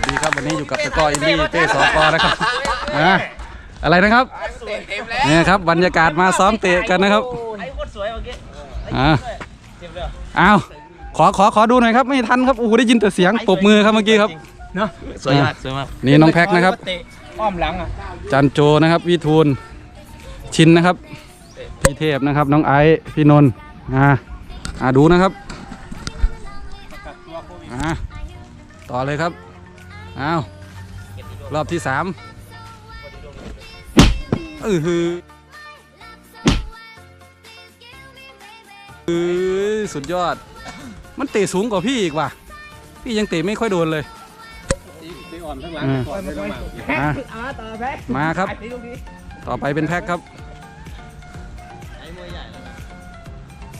วัสดีครับวันนี้อยู่กับตะกร้ออินดี้เป้สอกอนะครับอะอะไรนะครับเนี่ยครับบรรยากาศมาซ้อมเตะกันนะครับไอ้โคตรสวยเมื่อกี้อะเจ็บเลยอ้าวขอขอขอดูหน่อยครับไม่ทันครับโอ้โหได้ยินแต่เสียงปรบมือครับเมื่อกี้ครับเนาะสวยมากสวยมากนี่น้องแพ็คนะครับเตะอ้อมหลังอะจันโจนะครับวิทูลชินนะครับ พี่เทพนะครับ น้องไอซ์พี่นนท์อ่าอ่าดูนะครับอ่าต่อเลยครับ อ้าวรอบที่สามเออฮือเออสุดยอด มันเตะสูงกว่าพี่อีกว่ะ พี่ยังเตะไม่ค่อยโดนเลยอ่าอะมาครับ ต่อไปเป็นแพ็คครับ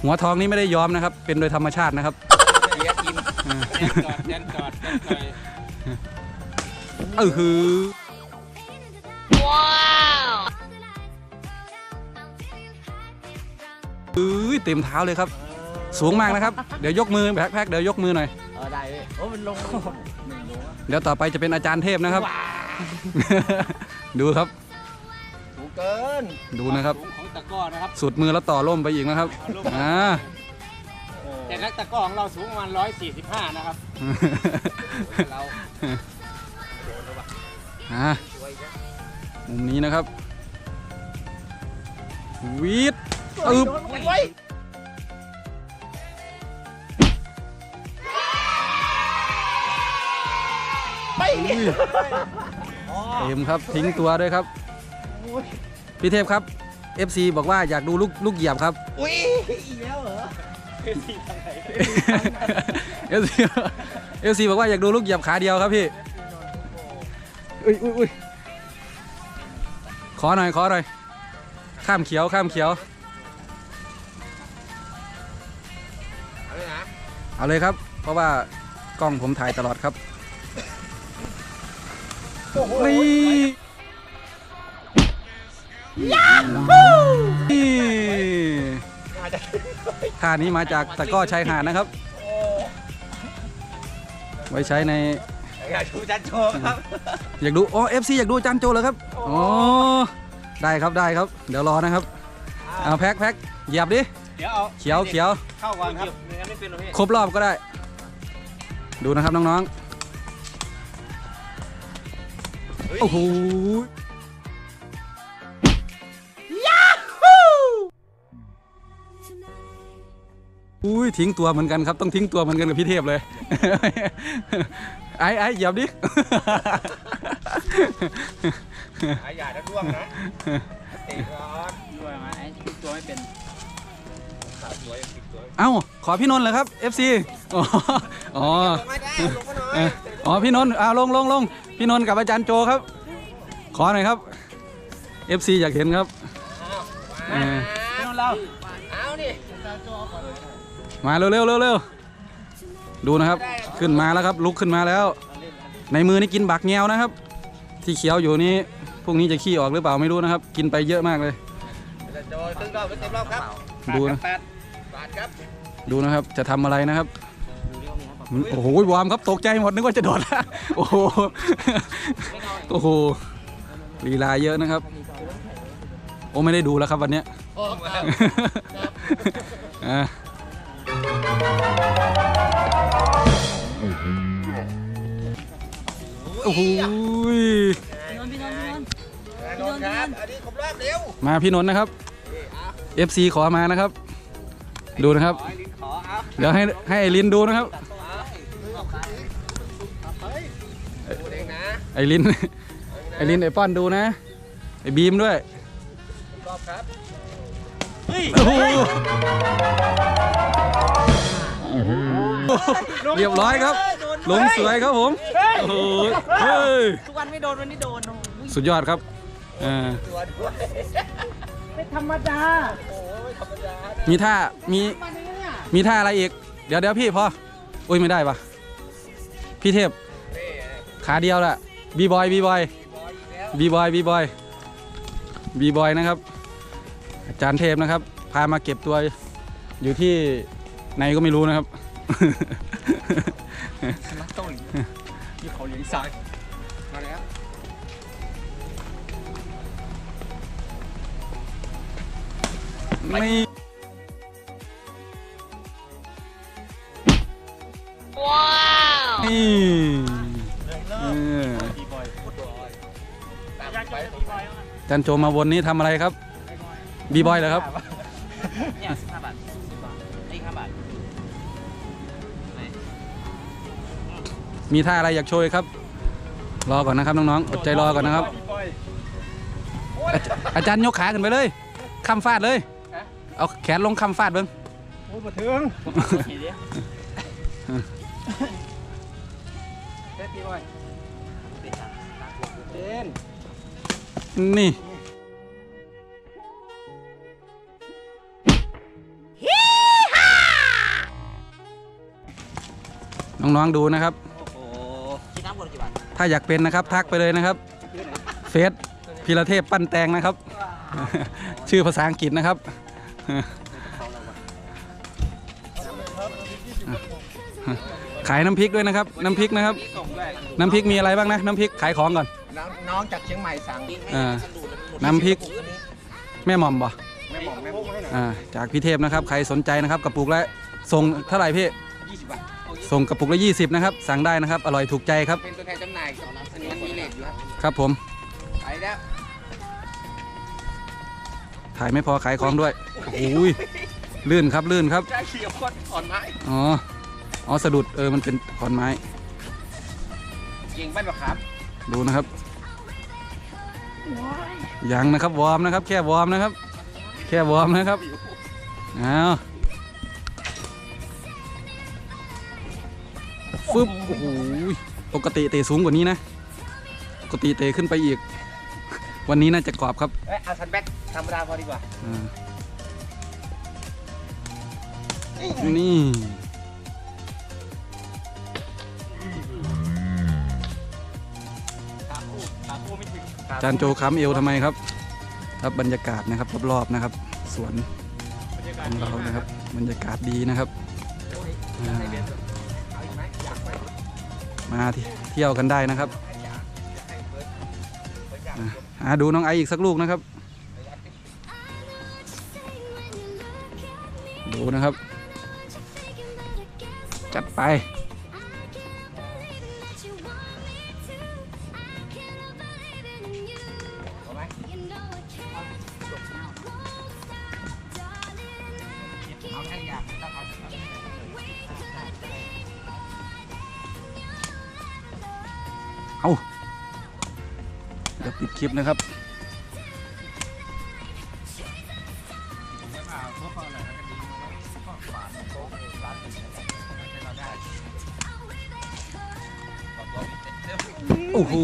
หัวทองนี่ไม่ได้ย้อมนะครับ เป็นโดยธรรมชาตินะครับแดนจอดแดนจอด เออคือเอ้ยเต็มเท้าเลยครับ สูงมากนะครับ เดี๋ยวยกมือแพ็คแพ็คเดี๋ยวยกมือหน่อย เออได้เลยโอ้มันลงเดี๋ยวต่อไปจะเป็นอาจารย์เทพนะครับ ดูครับ สูงเกิน ดูนะครับ สูงของตะกร้อนะครับ สุดมือแล้วต่อร่มไปอีกนะครับ อ่า แต่นักตะกร้อของเราสูงประมาณ145 นะครับ เรา อ่ามุมนี้นะครับวีดอึบไว้เต็มครับทิ้งตัวด้วยครับพี่เทพครับ FC บอกว่าอยากดูลูกลูกเหยียบครับอุ้ยอีกแล้วเหรอ FC FC บอกว่าอยากดูลูกเหยียบขาเดียวครับพี่ อุ้ยอุ้ยอุ้ยขอหน่อยขอหน่อย ข้ามเขียวข้ามเขียว เอาเลยครับ เพราะว่ากล้องผมถ่ายตลอดครับนี่นี่ท่านี้มาจากตะกร้อชายหาดนะครับ ไว้ใช้ใน อยากดูจันโชว์ครับ อยากดูอ๋อ FC อยากดูอาจันโจเหรอครับอ๋อได้ครับได้ครับ เดี๋ยวรอนะครับเอาแพ็คแพ็คเหยียบดิเดี๋ยวเอาเขียวเขียวเข้าก่อนครับไม่เป็นหรอกพี่ครบรอบก็ได้ ดูนะครับน้องๆโอ้โหอุ้ยทิ้งตัวเหมือนกันครับ ต้องทิ้งตัวเหมือนกันกับพี่เทพเลย ไอ้ไอ้เหยียบดิอย่าจะร่วงนะเตะก่อนด้วยมาไอ้ตัวไม่เป็นขาสวยติดตัวเอ้าขอพี่นนท์เหรอครับ FC อ๋ออ๋อไม่ได้ลงมาหน่อยเอ่ออ๋อพี่นนท์อ่าลงลงลงพี่นนท์กับอาจารย์โจครับ ขอหน่อยครับ FC อยากเห็นครับเออพี่นนท์เราเอาดิมาเร็วเร็วเร็วเร็ว ดูนะครับขึ้นมาแล้วครับลุกขึ้นมาแล้ว ในมือนี่กินบักแงวนะครับ ที่เขียวอยู่นี้พวกนี้จะขี้ออกหรือเปล่าไม่รู้นะครับ กินไปเยอะมากเลยจะโจครึ่งรอบเป็นเต็มรอบครับดูนะแปดบาทครับดูนะครับจะทำอะไรนะครับโอ้โหวอร์มครับตกใจหมดนึกว่าจะโดดแล้วโอ้โหโอ้โหลีลาเยอะนะครับ โอ้ไม่ได้ดูแล้วครับวันเนี้ ยโอ้ครับอะโอ้โหนนท์ครับ อันนี้ครบรอบเร็วมาพี่นนท์นะครับ FC ขอมานะครับ ดูนะครับ ขอไอ้ลิ้นขอเอาเดี๋ยวให้ให้ไอรินดูนะครับ พูดเองนะไอริน ไอรินไอป้อนดูนะ ไอบีมด้วยรอบครับโอ้โหเรียบร้อยครับ ลงสวยครับผม โอ้โหเฮ้ยทุกวันไม่โดนวันนี้โดนโอ้โหสุดยอดครับอ่าตัวด้วยไม่ธรรมดาโอ้ยธรรมดามีท่ามีวันนี้เนี่ยมีท่าอะไรอีก เดี๋ยวเดี๋ยวพี่พออุ้ยไม่ได้ปะพี่เทพนี่ขาเดียวละบีบอยบีบอยบอยอีกแล้วบีบอยบีบอยบีบอยนะครับ อาจารย์เทพนะครับ พามาเก็บตัวอยู่ที่ไหนก็ไม่รู้นะครับที่เขาเลี้ ยงสัตว์มาแล้วไม่นี่เออดีบอยโคตรบอยตามไปจันโจมาวนนี้ทำอะไรครับ บีบอยเหรอครับ มีท่าอะไรอยากโชว์อีกครับ รอก่อนนะครับน้องๆอดใจรอก่อนนะครับดีบอยอาจอาจารย์ยกขาขึ้นไปเลยคำฟาดเลย เอาแขนลงคำฟาดเบิ้งโอ้มาถึงเห็นดิเต้นดีบอยเต้นนี่น้องๆดูนะครับ ถ้าอยากเป็นนะครับทักไปเลยนะครับเฟซพีระเทพปั้นแตงนะครับ ชื่อภาษาอังกฤษนะครับขายน้ำพริกด้วยนะครับ น้ำพริกนะครับส่งด้วยน้ำพริกมีอะไรบ้างนะ น้ำพริกขายของก่อน น้องน้องจากเชียงใหม่สั่งอ่าน้ำพริก แม่หม่อมบ่แม่หมองแม่หมองให้หน่อยอ่าจากพี่เทพนะครับ ใครสนใจนะครับกระปุกละส่งเท่าไหร่พี่ยี่สิบบาท ส่งกระปุกละ 20 นะครับ สั่งได้นะครับ อร่อยถูกใจครับ เป็นตัวแทนจำหน่ายอันนี้มันมีเลทอยู่ครับครับผม ไปแล้วถ่ายไม่พอขายของด้วยโอ้ยลื่นครับลื่นครับใช่เขียวคนอ่อนไม้อ๋ออ๋อสะดุดเออมันเป็นขอนไม้เก่งบ้านปะครับดูนะครับยังนะครับวอร์มนะครับ แค่วอร์มนะครับ แค่วอร์มนะครับเอา ฟึบโอ้โหปกติเตะสูงกว่านี้นะปกติเตะขึ้นไปอีก วันนี้น่าจะกรอบครับเอ้ยเอาซันแบ็คธรรมดาพอดีกว่าอ่านี่ขาคู่ขาคู่ไม่ถึงจานโจค้ำเอวทำไมครับ ครับบรรยากาศนะครับรอบๆนะครับสวนบรรยากาขศองเรานะครับบรรยากาศดีนะครับ มาเที่ยวกันได้นะครับอาดูน้องไออีกสักลูกนะครับ ดูนะครับ จัดไป คลิปนะครับโอ้โห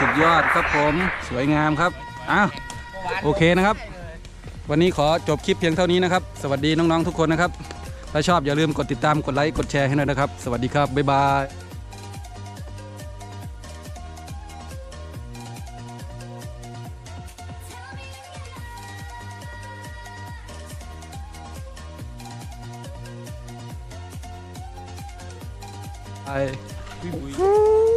สุดยอดครับผม สวยงามครับ อ้าว โอเคนะครับ วันนี้ขอจบคลิปเพียงเท่านี้นะครับ สวัสดีน้องๆทุกคนนะครับ ถ้าชอบอย่าลืมกดติดตามกดไลค์กดแชร์ให้หน่อยนะครับ สวัสดีครับ บ๊ายบายไป